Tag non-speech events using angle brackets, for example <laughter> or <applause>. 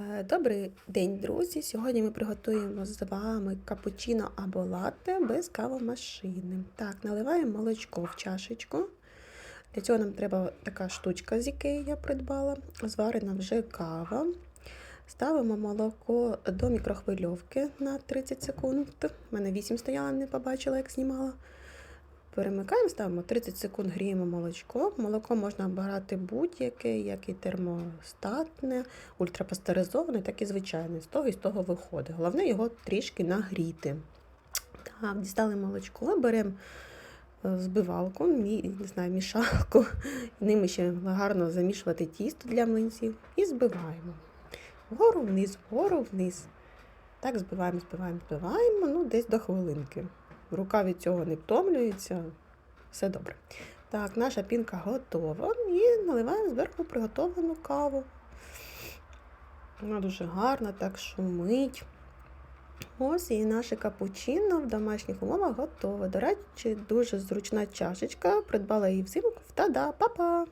Е, Добрий день, друзі! Сьогодні ми приготуємо з вами капучино або латте без кавомашини. Так, наливаємо молочко в чашечку. Для цього нам треба така штучка, з якої я придбала. Зварена вже кава. Ставимо молоко до мікрохвильовки на 30 секунд. У мене 8 стояла, не побачила, як знімала. Перемикаємо, ставимо 30 секунд, гріємо молочко. Молоко можна обирати будь-яке, як і термостатне, ультрапастеризоване, так і звичайне. З того і з того виходить. Головне його трішки нагріти. Так, дістали молочко, беремо е, збивалку, не знаю, мішалку. <laughs> Ними ще гарно замішувати тісто для млинців і збиваємо. Вгору вниз, вгору вниз. Так, збиваємо, збиваємо, збиваємо, ну, десь до хвилинки. Рука від цього не втомлюється. Все добре. Так, наша пінка готова. І наливаємо зверху приготовлену каву. Вона дуже гарна, так шумить. Ось і наше капучино в домашніх умовах готове. До речі, дуже зручна чашечка. Придбала її взимку. Та-да, па-па!